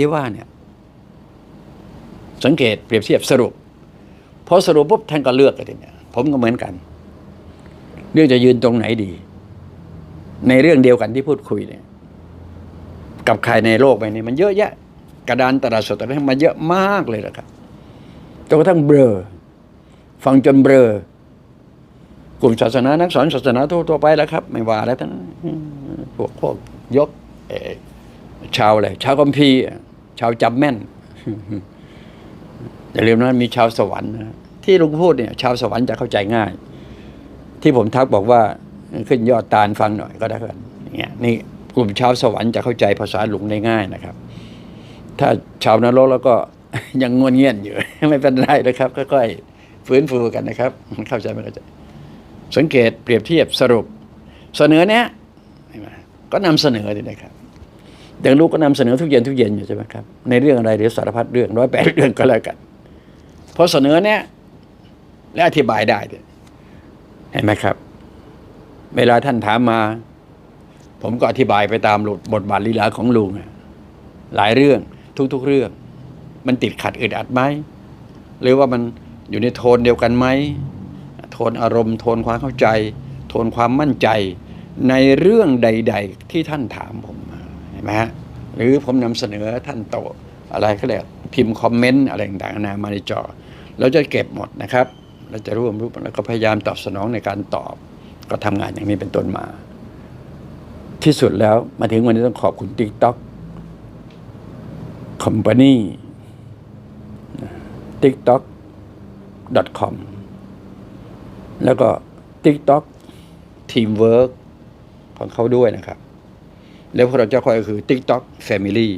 ที่ว่าเนี่ยสังเกตเปรียบเทียบสรุปพอสรุปปุ๊บท่านก็เลือกกันเนี่ยผมก็เหมือนกันเรื่องจะยืนตรงไหนดี ในเรื่องเดียวกันที่พูดคุยเนี่ยกับใครในโลกใบนี้มันเยอะแยะ กระดานตลาดสดอะไรมาเยอะมากเลยนะครับจนกระทั่งเบลอฟังจนเบลอกลุ่มศาสนานักสอนศาสนาทั่วๆไปแล้วครับ ไม่ว่าแล้วทั้งพวกพวกยกเอ่อ ชาวอะไรชาวกัมพีชาวจำแม่นอย่าลืมนะมีชาวสวรรค์นะที่ลุงพูดเนี่ย ชาวสวรรค์จะเข้าใจง่าย ที่ผมทักบอกว่าขึ้นยอดตาลฟังหน่อยก็ได้กันเนี่ยนี่กลุ่มชาวสวรรค์จะเข้าใจภาษาหลุงได้ง่ายนะครับ ถ้าชาวนรกแล้วก็ยังงวนเงียนอยู่ ไม่เป็นไรนะครับค่อยๆฟื้นฟูกันนะครับ เข้าใจไหมเข้าใจ สังเกตเปรียบเทียบสรุป เสนอเนี้ยเห็นไหมก็นำเสนอดีนะครับ อย่างลูกก็นำเสนอทุกเย็นทุกเย็นอยู่ใช่ไหมครับในเรื่องอะไรเดี๋ยวสารพัดเรื่องร้อยแปดเรื่องก็แล้วกันพอเสนอเนี้ยและอธิบายได้เห็นไหมครับ เวลาท่านถามมา ผมก็อธิบายไปตามบทบาทลีลาของลุงอะหลายเรื่องทุก ๆเรื่อง มันติดขัดอึดอัดไหมหรือว่ามันอยู่ในโทนเดียวกันไหมโทนอารมณ์โทนความเข้าใจ โทนความมั่นใจในเรื่องใด ๆ ที่ท่านถามผม ห็นไหมฮะหรือผมนำเสนอท่านโตอะไรก็แล้วพิมพ์คอมเมนต์อะไรต่างๆนามาในจอ เราจะเก็บหมดนะครับ เราจะรวมรูปแล้วก็พยายามตอบสนองในการตอบ ก็ทำงานอย่างนี้เป็นต้นมา ที่สุดแล้วมาถึงวันนี้ต้องขอบคุณ TikTok Company tiktok.com แล้วก็ TikTok Teamwork ของเขาด้วยนะครับ แล้วพวกเราเจ้าคอยก็คือ TikTok Family